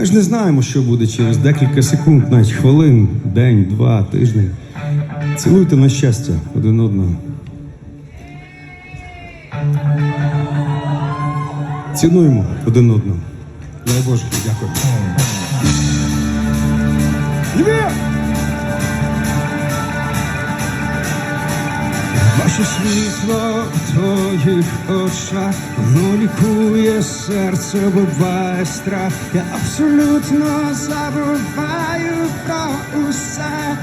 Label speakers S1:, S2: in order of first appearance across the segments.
S1: Ми ж не знаємо, що буде через декілька секунд, навіть хвилин, день, два, тиждень. Цілуйте на щастя один одного. Цінуємо один одного. Дай Боже, дякую. Львів! Світло в твоїх очах, воно лікує серце, буває страх. Я абсолютно забуваю про усе.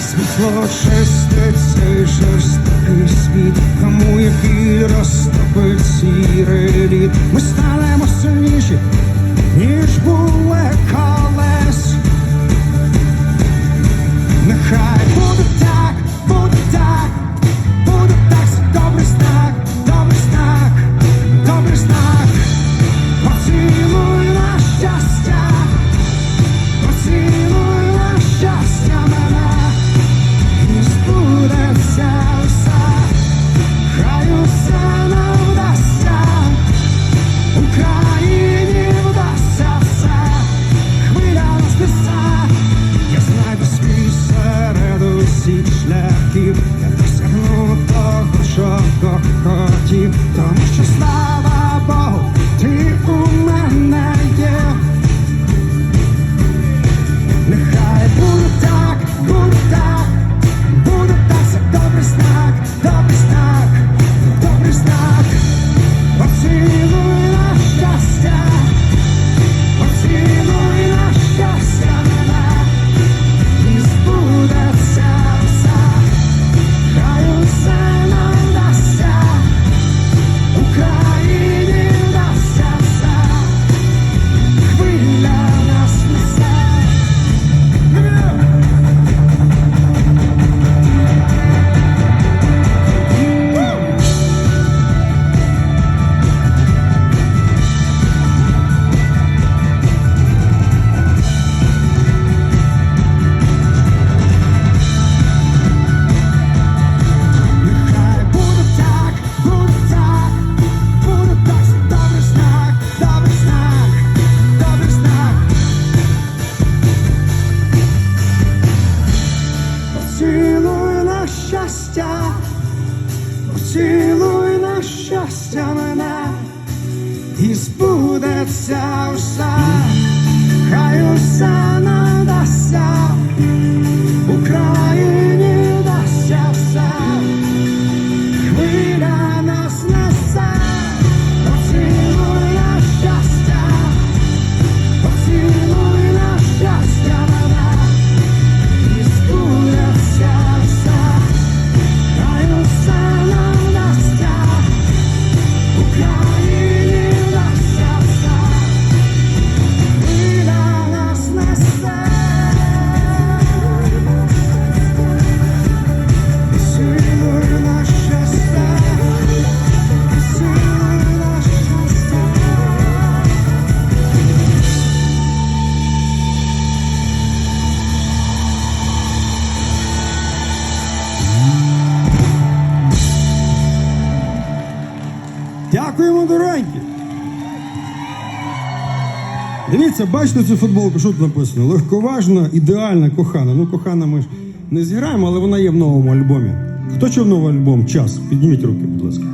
S1: Світло чисте цей жорстокий світ, кому є біль розтопить сірий лід. Ми станемо сильніші, ніж були шляхів, я досягну того, чого хотів, тому що Щастя, поцілуй на щастя мене, і збудеться усе, хай усе нам Дякуємо, дорогенькі. Дивіться, бачите цю футболку, що тут написано? Легковажна, ідеальна, кохана. Ну, кохана ми ж не зіграємо, але вона є в новому альбомі. Хто чув новий альбом? Час. Підніміть руки, будь ласка.